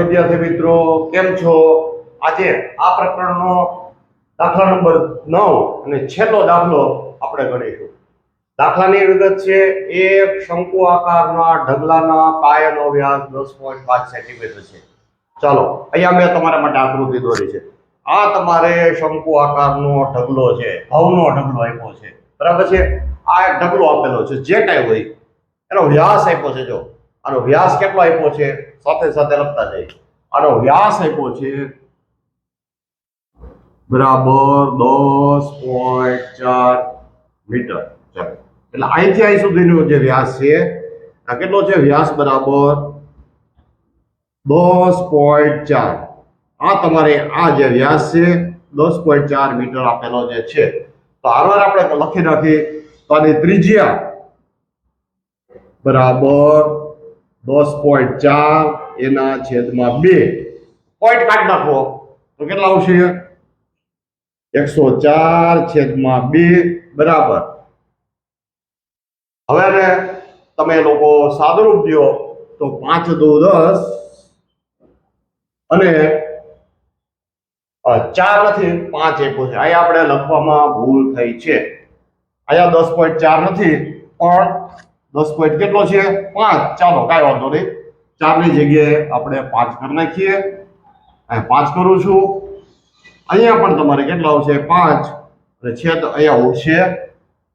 વિદ્યાર્થી મિત્રો, કેમ છો? આજે આ પ્રકરણનો દાખલા નંબર નવ અને છેલ્લો દાખલો આપણે ગણીશું. દાખલાની વિગત છે, એક શંકુ આકારના ઢગલાના પાયાનો વ્યાસ દસ પોઈન્ટ પાંચ સેન્ટીમીટર છે. ચાલો, અહીંયા મેં તમારા માટે આકૃતિ દોરી છે. આ તમારે શંકુ આકારનો ઢગલો છે, ભવનો ઢગલો આપ્યો છે. બરાબર છે? આ એક ઢગલો આપેલો છે, જે કાંઈ હોય. એનો વ્યાસ આપ્યો છે, જો. આનો વ્યાસ કેટલો આપ્યો છે? સાથે સાથે લખતા જાય. આનો વ્યાસ આપ્યો છે બરાબર દસ પોઈન્ટ ચાર મીટર. ચાલો. એટલે અહીંથી અહીં સુધીનો જે વ્યાસ છે, આ કેટલો છે? વ્યાસ બરાબર દસ પોઈન્ટ ચાર. આ તમારે આ જે વ્યાસ છે, દસ પોઈન્ટ ચાર મીટર આપેલો જે છે. તો આરવાર આપણે લખી નાખી તો આની ત્રિજ્યા બરાબર દસ પોઈન્ટ ચાર એના છેદમાં બે. પોઈન્ટ કાઢી નાખો. તો કેટલા આવશે? એકસો ચાર છેદમાં બે બરાબર. હવે ને તમે લોકો સાદુરૂપ દો તો પાંચ દો દસ. અને ચાર નથી પાંચ એકો છે. અહીંયા આપણે લખવામાં ભૂલ થઈ છે. અહીંયા દસ પોઈન્ટ ચાર નથી પણ દસ પોઈન્ટ કેટલો છે? પાંચ. ચાલો, કાંઈ વાંધો નહીં. ચારની જગ્યાએ આપણે પાંચ કરી નાખીએ. અહીંયા પાંચ કરું છું. અહીંયા પણ તમારે કેટલા આવશે? પાંચ. અને છેદ અહીંયા ઉઠશે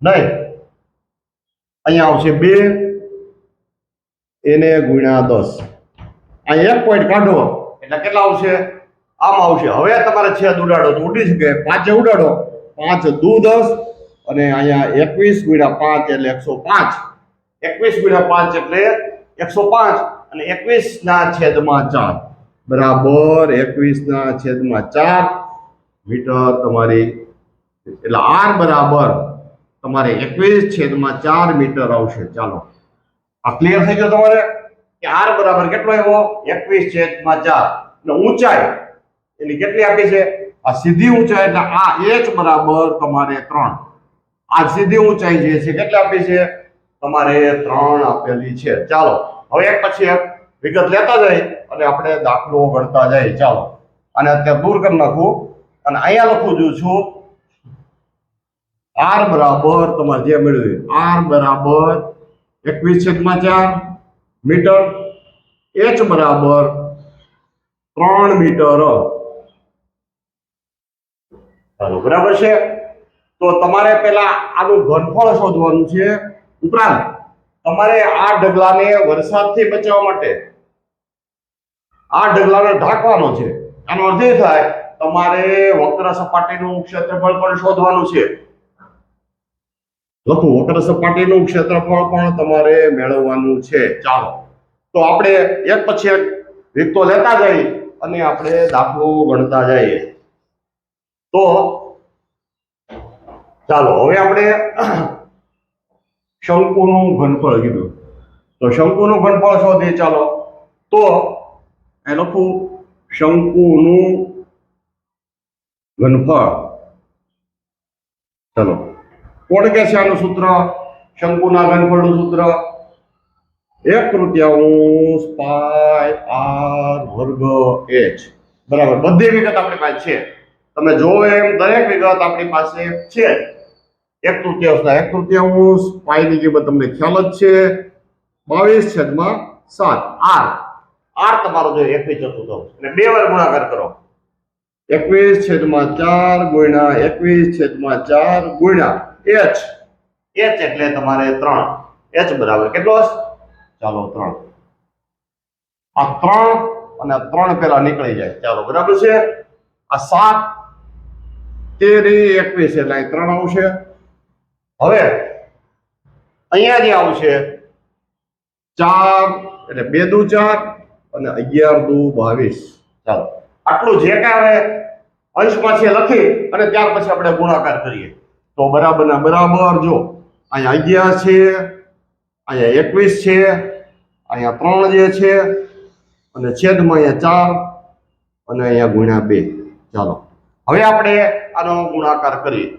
નહીં. અહીંયા આવશે બે. એને ગુણ્યા દસ. અહીંયા એક પોઈન્ટ કાઢો. એટલે કેટલા આવશે? આમ આવશે. હવે તમારે છેદ ઉડાડો તો ઉડી શકે. પાંચે ઉડાડો. પાંચ દુ દસ. અને અહીંયા એકવીસ ગુણ્યા પાંચ એટલે એકસો પાંચ. એકવીસ ગુણ્યા પાંચ એટલે એકસો પાંચ અને એકવીસ ના છેદમાં ચાર. બરાબર એકવીસ ના છેદમાં ચાર મીટર તમારી, એટલે આર બરાબર તમારે એકવીસ છેદમાં ચાર મીટર આવશે. ચાલો. આ ક્લિયર થઈ ગયો તમારે? કે આર બરાબર કેટલો આવ્યો? એકવીસ છેદમાં ચાર. અને ઊંચાઈ એની કેટલી આપી છે? આ સીધી ઊંચાઈ એટલે આ એચ બરાબર તમારે ત્રણ. આ સીધી ઊંચાઈ જે છે કેટલી આપી છે? તમારે ત્રણ આપેલી છે. ચાલો, હવે એક પછી એક વિગત લેતા જઈ અને આપણે દાખલો ગણતા જાય ચાલો અને અત્યારે દૂર કરી નાખું. અને અહીંયા લખું છું છું આર બરાબર તમારે જે મેળવ્યું આર બરાબર એકવીસ છેદમાં ચાર મીટર. એચ બરાબર ત્રણ મીટર. બરાબર છે? તો તમારે પેલા આનું ઘનફળ શોધવાનું છે. ઉપરાંત તમારે આ ઢગલાને વરસાદથી બચાવવા માટે આ ઢગલાને ઢાંકવાનો છે. આનો અર્થ એ થાય, તમારે વક્ર સપાટીનું ક્ષેત્રફળ પણ શોધવાનું છે. લખો, વક્ર સપાટીનું ક્ષેત્રફળ પણ તમારે મેળવવાનું છે. ચાલો, તો આપણે એક પછી એક રીતો લેતા જઈએ અને આપણે દાખલો ગણતા જઈએ. તો ચાલો, હવે આપણે શંકુનું ઘનફળ કીધું. તો શંકુનું ઘનફળ શોધીએ ચાલો. તો એ લખું, શંકુનું ઘનફળ. ચલો. કોણ કે છે આનું સૂત્ર? શંકુના ઘનફળનું સૂત્ર. એક તૃતીયાંશ પાય આર વર્ગ એચ. બરાબર. બધી વિગત આપણી પાસે છે. તમે જોવો એમ દરેક વિગત આપણી પાસે છે. એક તૃતીયાંશના એક તૃતીયાંશ પાઈની કિંમત તમને ખ્યાલ જ છે. બાવીસ છેદમાં સાત. આર. આર તમારો જો એકવીસ ચતુર્થાંશ અને બે વાર ગુણાકાર કરો. એકવીસ છેદમાં ચાર ગુણ્યા એકવીસ છેદમાં ચાર ગુણ્યા એચ. એચ એટલે તમારે ત્રણ. એચ બરાબર કેટલો ચાલો ત્રણ. આ ત્રણ અને ત્રણ પેલા નીકળી જાય. ચાલો, બરાબર છે? આ સાત, તેરી, એકવીસ, એટલે ત્રણ આવશે. હવે અહીંયા જે આવશે ચાર, એટલે બે દુ ચાર અને અગિયાર દુ બાવીસ. ચાલો, આટલું જે કાંઈ હવે અંશમાં છે લખી અને ત્યાર પછી આપણે ગુણાકાર કરીએ. તો બરાબર ના બરાબર જો, અહીંયા અગિયાર છે, અહીંયા એકવીસ છે, અહીંયા ત્રણ જે છે, અને છેદમાં અહીંયા ચાર અને અહીંયા ગુણ્યા બે. ચાલો, હવે આપણે આનો ગુણાકાર કરીએ.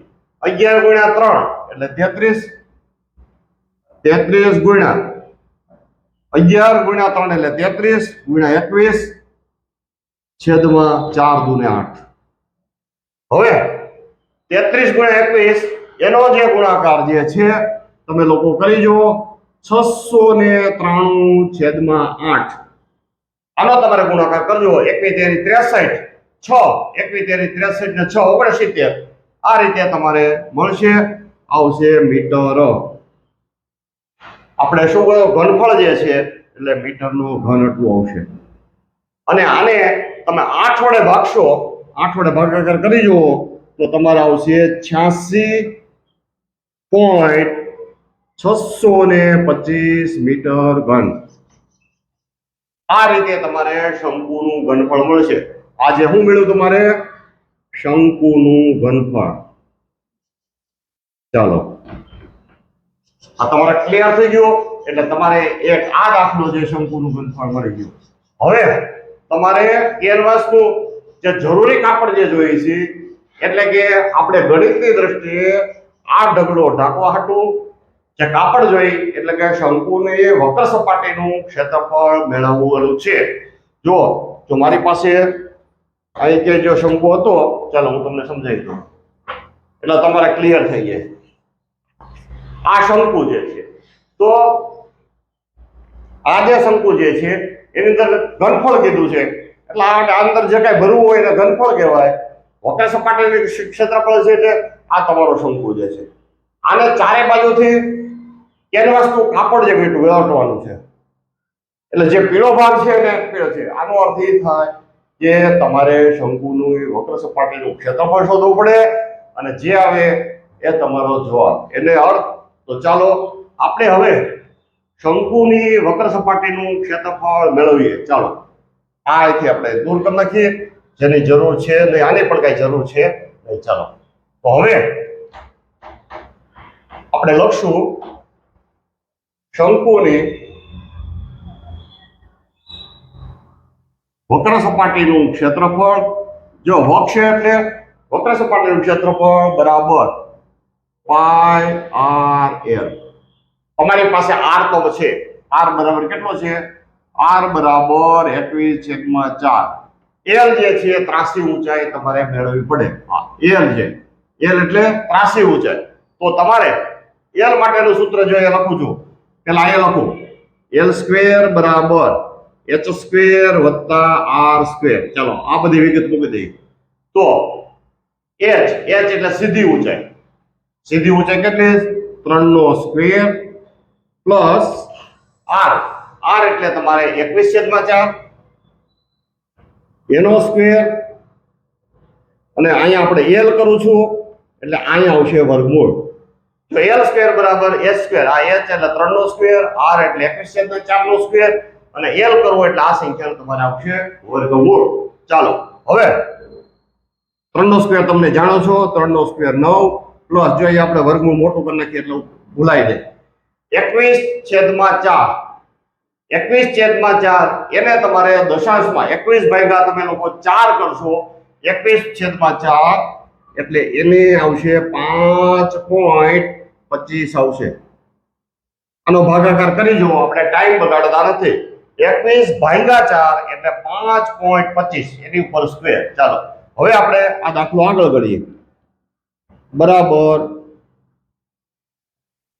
અગિયાર ગુણ્યા ત્રણ એટલે તેત્રીસ તેત્રીસ ગુણ્યા અગિયાર ગુણ્યા ત્રણ એટલે તેત્રીસ ગુણ્યા એકવીસ, છેદમાં ચાર દુને આઠ. હવે તેત્રીસ ગુણ્યા એકવીસ, એનો જે ગુણાકાર જે છે, તમે લોકો કરી જુઓ, છસો ને ત્રાણું છેદમાં આઠ. આનો તમારે ગુણાકાર કરજો. એકવી તેરી ત્રેસઠ, છ. એકવી તેરી ત્રેસઠ ને છ, ઓગણસિત્તેર. આ રીતે તમારે મળશે. આવશે મીટર આપણે શું કહ્યું? ઘનફળ જે છે, એટલે મીટરનું ઘન એટલું આવશે. અને આને તમે આઠ વડે ભાગશો, આઠ વડે ભાગાકાર કરી જુઓ, તો તમારે આવશે છ્યાસી પોઈન્ટ છસો ને પચીસ મીટર ઘન. આ રીતે તમારે શંકુનું ઘનફળ મળશે. આજે હું મેળવું તમારે? શંકુનું ઘનફળ. ચાલો. આ તમારે ક્લિયર થઈ ગયો, એટલે તમારે એક આ દાખલો જે શંકુનું ઘનફળ મળી ગયું. હવે તમારે કેનવાસનું જે જરૂરી કાપડ જે જોઈએ છે, એટલે કે આપણે ગણિતની દ્રષ્ટિએ આ ઢગલો ઢાંકવા હાટું, જે કાપડ જોઈ, એટલે કે શંકુની વક્ર સપાટીનું ક્ષેત્રફળ મેળવવાનું છે. જો જો મારી પાસે અહીં કે જો શંકુ હતો, ચાલો હું તમને સમજાવી દઉં. એટલે તમારે ક્લિયર થઈ જાય આ શંકુ જે છે. તો આ જે શંકુ જે છે, એની અંદર ઘનફળ કીધું છે. એટલે આ અંદર જે કાંઈ ભરવું હોય એને ઘનફળ કહેવાય. વક્ર સપાટીનું ક્ષેત્રફળ છે એટલે આ તમારો શંકુ જે છે. આને ચારે બાજુથી કેનવાસનું કાપડ જે વીંટું વેળવવાનું છે. એટલે જે પીળો ભાગ છે એને પીળો છે. આનો અર્થ એ થાય કે તમારે શંકુનું વક્ર સપાટીનું ક્ષેત્રફળ શોધવું પડે અને જે આવે એ તમારો જવાબ. એને અર્થ તો ચાલો આપણે હવે શંકુની વક્ર સપાટીનું ક્ષેત્રફળ મેળવીએ. ચાલો. આ અહીંથી આપણે દૂર કરી નાખીએ. જેની જરૂર છે નહીં, આની પણ કઈ જરૂર છે નહીં. ચાલો. તો હવે આપણે લખશું શંકુની વક્ર સપાટીનું ક્ષેત્રફળ. જો વક્ષ એટલે વક્ર સપાટીનું ક્ષેત્રફળ બરાબર પાય આર એલ અમારી પાસે આર તો છે. આર બરાબર કેટલો છે? આર બરાબર એકવીસ છેદમાં ચાર. એલ જે છે ત્રાસી ઊંચાઈ તમારે મેળવવી પડે. હા એલ છે. એલ એટલે ત્રાસી ઊંચાઈ. તો તમારે એલ માટેનું સૂત્ર જો એ લખું છું. પેલા એ લખું. એલ સ્ક્વેર બરાબર એચ સ્ક્વેર વત્તા આર સ્ક્વેર ચાલો, આ બધી વિગત મૂકી દઈએ. તો એચ એચ એટલે સીધી ઊંચાઈ. સીધી ઊંચાઈ કેટલી ત્રણનો સ્ક્વેર પ્લસ આર. આર એટલે તમારે એકવીસ છેદમાં ચાર. એનો સ્ક્વેર. અને અહીંયા આપણે એલ કરું છું. એટલે અહીંયા આવશે વર્ગમૂળ. તો એલ સ્ક્વેર બરાબર એચ સ્ક્વેર. આ એચ એટલે ત્રણનો સ્ક્વેર. આર એટલે એકવીસ છેદમાં ચાર નો સ્ક્વેર. અને એલ કરવો એટલે આ સંખ્યા તમારે આવશે વર્ગમૂળ. ચાલો, હવે ત્રણનો સ્ક્વેર તમને જાણો છો. ત્રણનો સ્ક્વેર નવ. પ્લસ જો આપણે વર્ગમૂળ મોટું કરી નાખીએ એટલે ભૂલાઈ જાય. એકવીસ છેદમાં ચાર. એકવીસ છેદમાં ચાર, એને તમારે દશાંશમાં એકવીસ ભાગ્યા તમે લોકો ચાર કરશો. એકવીસ છેદમાં ચાર, એટલે એને આવશે પાંચ પોઈન્ટ પચીસ આવશે. આનો ભાગાકાર કરી જુઓ, આપણે ટાઈમ બગાડતા નથી. એકવીસ ભાગ્યા ચાર, એટલે પાંચ પોઈન્ટ પચીસ. એની ઉપર સ્ક્વેર. ચાલો, હવે આપણે આ દાખલો આગળ કરીએ બરાબર.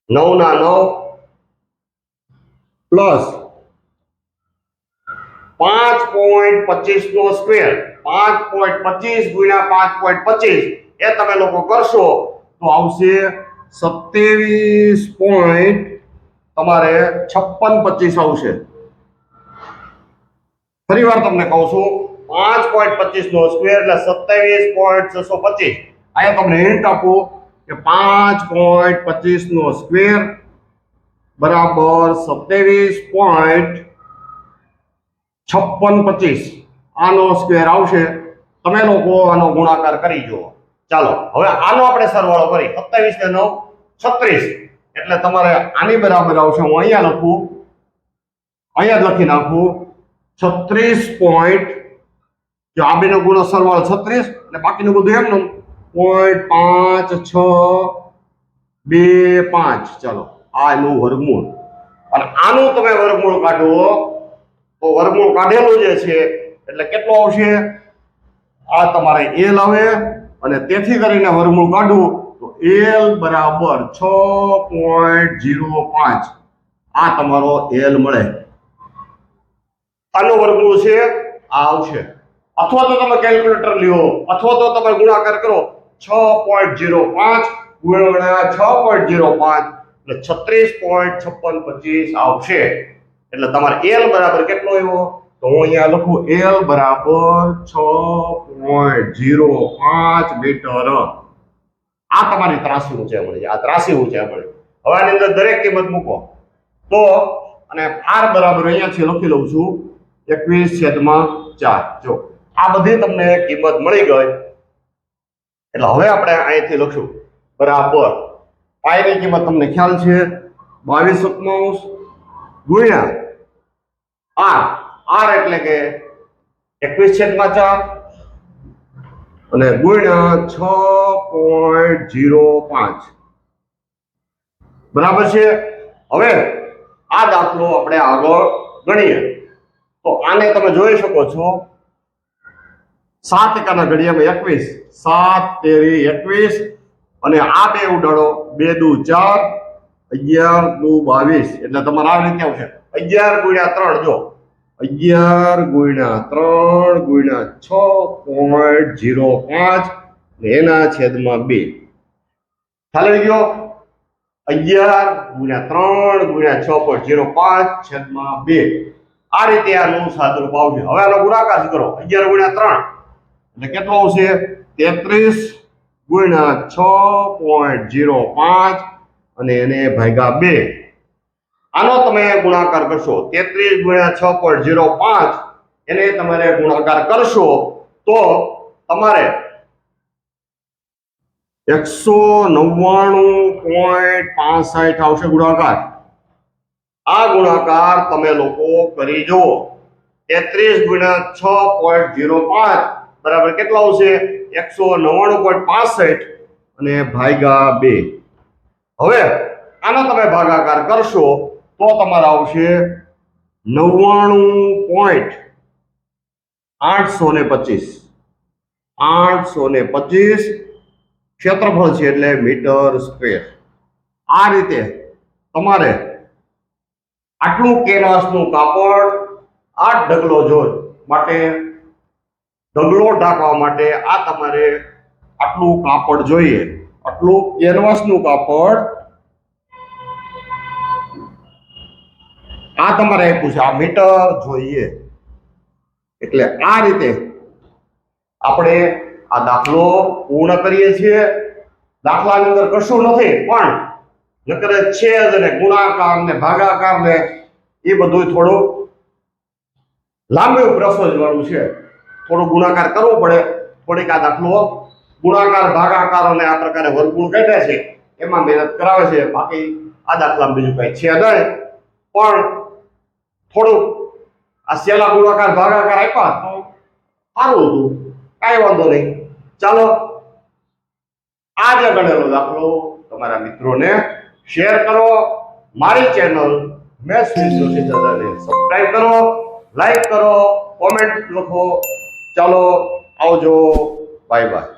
નવ ના નવ. પ્લસ પાંચ પોઈન્ટ પચીસ નો સ્ક્વેર. પાંચ પોઈન્ટ પચીસ ગુણ્યા પાંચ પોઈન્ટ પચીસ. એ તમે લોકો કરશો તો આવશે સત્યાવીસ પોઈન્ટ તમારે છપ્પન પચીસ આવશે. ફરી વાર તમને કહું છું, પાંચ પોઈન્ટ પચીસ નો સ્ક્વેર એટલે સત્યાવીસ પોઈન્ટ છસો પચીસ. અહીંયા તમને હિન્ટ આપું કે પાંચ પોઈન્ટ પચીસ નો સ્ક્વેર બરાબર સત્યાવીસ પોઈન્ટ છપ્પન પચીસ આનો સ્ક્વેર આવશે. તમે લોકો આનો ગુણાકાર કરી જુઓ. ચાલો, હવે આનો આપણે સરવાળો કરી. સત્તાવીસ ને નવ, છત્રીસ. એટલે તમારે આની બરાબર આવશે. હું અહીંયા લખું. અહીંયા લખી નાખું. છત્રીસ પોઈન્ટ જો આ બેનો ગુણો સરવાળો છત્રીસ, અને બાકીનું બધું એમનું. પોઈન્ટ પાંચ છ બે, પાંચ, ચાલો, આ એનું વર્ગમૂળ. અને આનું તમે વર્ગમૂળ કાઢો, તો વર્ગમૂળ કાઢેલું જે છે, એટલે કેટલો આવશે? આ તમારે એલ આવે, અને તેથી કરીને વર્ગમૂળ કાઢવું તો એલ બરાબર છ પોઈન્ટ જીરો પાંચ. આ તમારો એલ મળે. આનું વર્ગમૂળ છે, આ આવશે. અથવા તો તમે કેલ્ક્યુલેટર લ્યો, અથવા તો તમે ગુણાકાર કરો છ પોઈન્ટ જીરો પાંચ ગુણ્યા છ પોઈન્ટ ઝીરો પાંચ, એટલે છત્રીસ પોઈન્ટ છપ્પન પચીસ આવશે. એટલે તમારે એલ બરાબર કેટલો આવ્યો? તો હું અહીંયા લખું એલ બરાબર છ પોઈન્ટ જીરો પાંચ મીટર. આ તમારી ત્રાસી ઊંચાઈ મળી આ ત્રાસી ઊંચાઈ મળી હવે આની અંદર દરેક કિંમત મૂકો. તો, અને આર બરાબર અહીંયા છે લખી લઉં છું, એકવીસ છેદમાં ચાર. જો, આ બધી તમને કિંમત મળી ગઈ. એટલે હવે આપણે અહીંથી લખશું. બરાબર. પાયની કિંમત તમને ખ્યાલ છે, બાવીસ સત્તાવીસ ગુણ્યા આર. આર એટલે કે એકવીસ છેદમાં ચાર અને ગુણ્યા છ પોઈન્ટ જીરો પાંચ. બરાબર છે? હવે આ દાખલો આપણે આગળ ગણીએ. તો આને તમે જોઈ શકો છો. સાત એકાના ઘડિયામાં એકવીસ, સાત તેરી એકવીસ અને આ બે ઉડાડો, બે દુ ચાર, અગિયાર દુ બાવીસ. એટલે તમારે આ રીતે આવશે. અગિયાર ગુણ્યા ત્રણ, જો. અગિયાર ગુણ્યા ત્રણ ગુણ્યા છ પોઈન્ટ જીરો પાંચ એના છેદમાં બે. આવી ગયો? અગિયાર ગુણ્યા ત્રણ ગુણ્યા છ પોઈન્ટ ઝીરો પાંચ છેદમાં બે. આ રીતે આનું સાદુરૂપ આવશે. હવે આનો ગુણાકાર કરો? અગિયાર ગુણ્યા ત્રણ. એટલે કેટલો આવશે તેત્રીસ ગુણ્યા છ પોઈન્ટ જીરો પાંચ અને એને ભાગ્યા બે. આનો તમે ગુણાકાર કરશો. તેત્રીસ ગુણ્યા છ પોઈન્ટ જીરો પાંચ એને તમારે ગુણાકાર કરશો તો તમારે એકસો નવ્વાણું પોઈન્ટ પાસઠ આવશે ગુણાકાર. આ ગુણાકાર તમે લોકો કરી જુઓ. તેત્રીસ ગુણ્યા છ પોઈન્ટ જીરો પાંચ બરાબર કેટલા આવશે એકસો નવ્વાણું પોઈન્ટ પાસઠ અને ભાગ્યા બે. હવે આનો તમે ભાગાકાર કરશો તો તમારે આવશે નવ્વાણું પોઈન્ટ આઠસો ને પચીસ. આઠસો ને પચીસ ક્ષેત્રફળ છે એટલે મીટર સ્ક્વેર. આ રીતે તમારે આટલું કેનવાસનું કાપડ, આઠ ઢગલો જોઈ માટે ઢગલો ઢાંકવા માટે આ તમારે આટલું કાપડ જોઈએ. આટલું કેનવાસનું કાપડ. આ તમારે આપ્યું છે, આ મીટર જોઈએ. એટલે આ રીતે આપણે આ દાખલો પૂર્ણ કરીએ છીએ. દાખલાની અંદર કશું નથી, પણ નકરે છેદ ને ગુણાકાર ને ભાગાકાર ને એ બધું થોડું લાંબુ પ્રોસેસ છે. થોડું ગુણાકાર કરવો પડે. થોડીક આ દાખલો ગુણાકાર, ભાગાકાર અને આ પ્રકારે વર્ગુણ કાઢે છે. એમાં મહેનત કરાવે છે. બાકી આ દાખલામાં બીજું કઈ છે નહીં. પણ થોડુંક આ સેલા ગુણાકાર, ભાગાકાર આપ્યા? સારું હતું. કાંઈ વાંધો નહીં. ચાલો આ જે ગણેલો દાખલો તમારા મિત્રોને શેર કરો. મારી ચેનલ મેં સુધી જોશી સબસ્ક્રાઈબ કરો લાઈક કરો કોમેન્ટ લખો. ચાલો આવજો. Bye bye